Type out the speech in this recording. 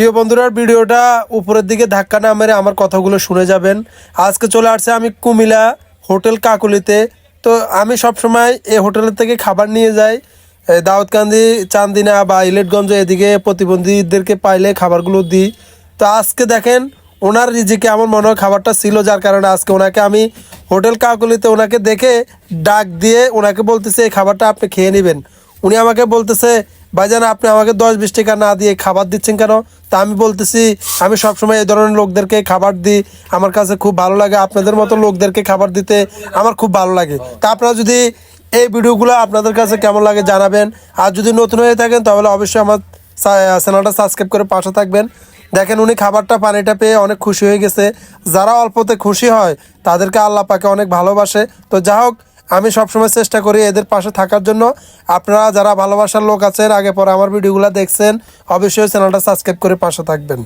প্রিয় বন্ধুরা, ভিডিওটা উপরের দিকে ধাক্কা না মেরে আমার কথাগুলো শুনে যাবেন। আজকে চলে আসছে আমি কুমিলা হোটেল কাকুলিতে। তো আমি সবসময় এই হোটেলের থেকে খাবার নিয়ে যাই। দাউদকান্দি, চান্দিনা বা ইলেটগঞ্জ এদিকে প্রতিবন্ধীদেরকে পাইলে খাবারগুলো দিই। তো আজকে দেখেন, ওনার রিজিকে আমার মনে হয় খাবারটা ছিল, যার কারণে আজকে ওনাকে আমি হোটেল কাকুলিতে ওনাকে দেখে ডাক দিয়ে ওনাকে বলতেছে, এই খাবারটা আপনি খেয়ে নেবেন। উনি আমাকে বলতেছে ভাইজান, আপনি আমাকে দশ, বিশ টাকা না দিয়ে খাবার দিচ্ছেন কেন? তা আমি বলতেছি, আমি সবসময় এই ধরনের লোকদেরকে খাবার দিই। আমার কাছে খুব ভালো লাগে আপনাদের মতো লোকদেরকে খাবার দিতে, আমার খুব ভালো লাগে। তা আপনারা যদি এই ভিডিওগুলো আপনাদের কাছে কেমন লাগে জানাবেন। আর যদি নতুন হয়ে থাকেন, তাহলে অবশ্যই আমার চ্যানেলটা সাবস্ক্রাইব করে পাশে থাকবেন। দেখেন, উনি খাবারটা, পানিটা পেয়ে অনেক খুশি হয়ে গেছে। যারা অল্পতে খুশি হয়, তাদেরকে আল্লাহ পাকে অনেক ভালোবাসে। তো যা হোক আমি সবসময় চেষ্টা করি এদের পাশে থাকার জন্য। আপনারা যারা ভালোবাসার লোক আছেন, আগে পরে আমার ভিডিওগুলো দেখছেন, অবশ্যই চ্যানেলটা সাবস্ক্রাইব করে পাশে থাকবেন।